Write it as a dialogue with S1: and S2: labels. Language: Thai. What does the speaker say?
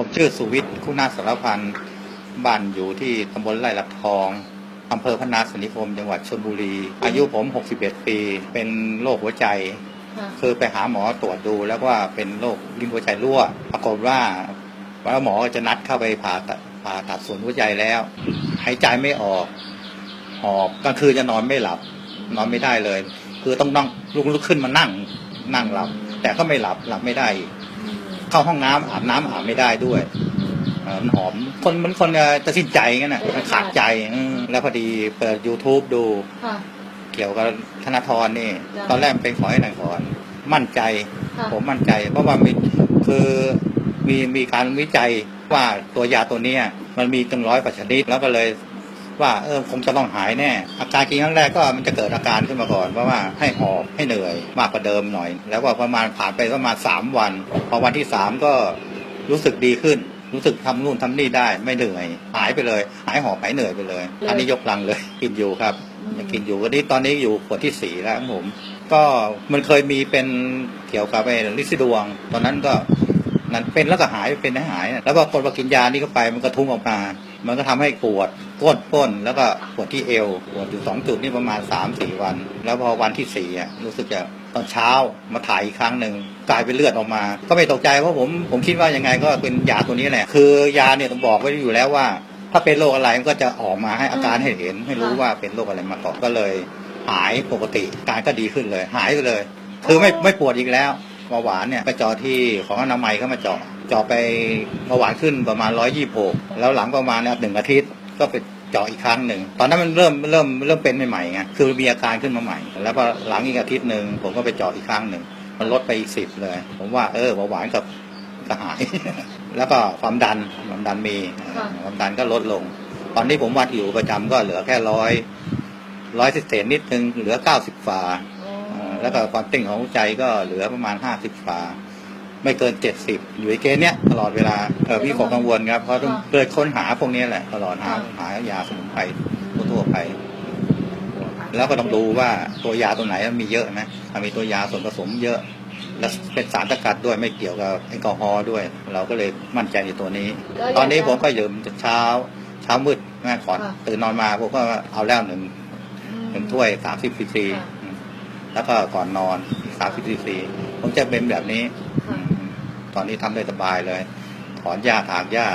S1: ผมชื่อสุวิทย์คุณาสารพันธ์บ้านอยู่ที่ตำบลไร่หลักทองอำเภอพนาสนิคมจังหวัดชลบุรี อายุผม 61 ปี เป็นโรคหัวใจ
S2: ค่ะ
S1: คือไปหาหมอตรวจดูแล้วว่าเป็นโรคลิ้นหัวใจรั่ว ปรากฏว่าว่าหมอจะนัดเข้าไปผ่าตัดผ่าตัดส่วนหัวใจแล้ว หายใจไม่ออก หอบกลางคืนจะนอนไม่หลับ นอนไม่ได้เลย คือต้องนั่งลุกลุกขึ้นมานั่งนั่งหลับ แต่ก็ไม่หลับหลับไม่ได้อีก
S2: อืม
S1: เข้าห้องน้ำอาบน้ำอาบไม่ได้ด้วยเอ่อมันหอมคนมันคนเอ่อจะสิ้นใจงั้นน่ะมันขาดใจอืมแล้วพอดีเปิด YouTube ดู
S2: ค่ะ
S1: เกี่ยวกับธนาธรนี่
S2: จ้ะ
S1: ตอนแรกมันเป็นขอให้นางขอนมั่นใจ
S2: ค่ะ
S1: ผมมั่นใจ เพราะว่ามีคือมีมีการวิจัยว่าตัวยาตัวเนี้ยมันมีตั้งร้อยกว่าชนิดแล้วก็เลย ว่าเออคงจะต้องหายแน่ อาการกินครั้งแรกก็มันจะเกิดอาการขึ้นมาก่อนเพราะว่าให้หอบให้เหนื่อยมากกว่าเดิมหน่อย แล้วก็ประมาณผ่านไปประมาณสามวัน พอวันที่สามก็รู้สึกดีขึ้นรู้สึกทำนู่นทำนี่ได้ไม่เหนื่อย หายไปเลย หายหอบหายเหนื่อยไปเลย อันนี้ยกลังเลยกินอยู่ครับยังกินอยู่ก็นี่ตอนนี้อยู่ขวดที่สี่แล้วผม ก็มันเคยมีเป็นเกี่ยวกับไอ้ลิซิดวง ตอนนั้นก็นั้นเป็นแล้วก็หายเป็นห้หาย แล้วพอคนมากินยานี่เข้าไปมันก็ทุ้งออกมา มันก็ทำให้ปวดก้นก้นแล้วก็ปวดที่เอวปวดอยู่สองจุดนี่ประมาณสามสี่วัน แล้วพอวันที่สี่อะรู้สึกจะตอนเช้ามาถ่ายอีกครั้งหนึ่งกลายเป็นเลือดออกมา ก็ไม่ตกใจเพราะผมผมคิดว่ายังไงก็เป็นยาตัวนี้แหละ คือยาเนี่ยต้องบอกไว้อยู่แล้วว่า ถ้าเป็นโรคอะไรมันก็จะออกมาให้อาการให้เห็นให้รู้ว่าเป็นโรคอะไรมาก่อนก็เลย หายปกติการก็ดีขึ้นเลย หายไปเลย คือไม่ไม่ปวดอีกแล้วเบาหวานเนี่ยไปจาะที่ของอนามัยเข้ามาเจาะ เจาะไปเบาหวานขึ้นประมาณร้อยยี่หกแล้วหลังประมาณเนี่ยหนึ่งอาทิตย์ก็ไปเจาะอีกครั้งหนึ่ง ตอนนั้นมันเริ่มเริ่มเริ่มเป็นใหม่ๆไงคือมีอาการขึ้นมาใหม่ แล้วพอหลังอีกอาทิตย์หนึ่งผมก็ไปเจาะอีกครั้งหนึ่ง มันลดไปอีกสิบเลย ผมว่าเออเบาหวานกับก็หาย แล้วก็ความดันความดันมี
S2: ค่ะ
S1: ความดันก็ลดลง ตอนนี้ผมวัดอยู่ประจำก็เหลือแค่ร้อยร้อยสิเศษนิดนึงเหลือเก้าสิบฝา
S2: อ๋อ
S1: เอ่อแล้วก็ความเต้นของหัวใจก็เหลือประมาณห้าสิบฝา ไม่เกินเจ็ดสิบอยู่ในเกณฑ์เนี้ยตลอดเวลาเออพี่ขอกังวลครับเพราะต้องเกิดค้นหาพวกนี้แหละ ตลอดหาหายาสมุนไพรทั่วๆไป แล้วก็ต้องดูว่าตัวยาตัวไหนมันมีเยอะไหมถ้ามีตัวยาส่วนผสมเยอะและเป็นสารสกัดด้วยไม่เกี่ยวกับแอลกอฮอล์ด้วย เราก็เลยมั่นใจในตัวนี้
S2: แล้ว
S1: ตอนนี้
S2: ยา
S1: ผมก็ยืมเช้า เช้ามืดแม่ก่อน
S2: ค่ะ
S1: ตื่นนอนมาผมก็เอาแล้วหนึ่ง
S2: อืม
S1: หนึ่งถ้วยสามสิบซีซี
S2: ค่ะ
S1: แล้วก็ก่อนนอนสามสิบซีซีผมจะเป็นแบบนี้
S2: ค่ะ
S1: อืม ตอนนี้ทำได้สบายเลย ถอนหญ้าถางหญ้า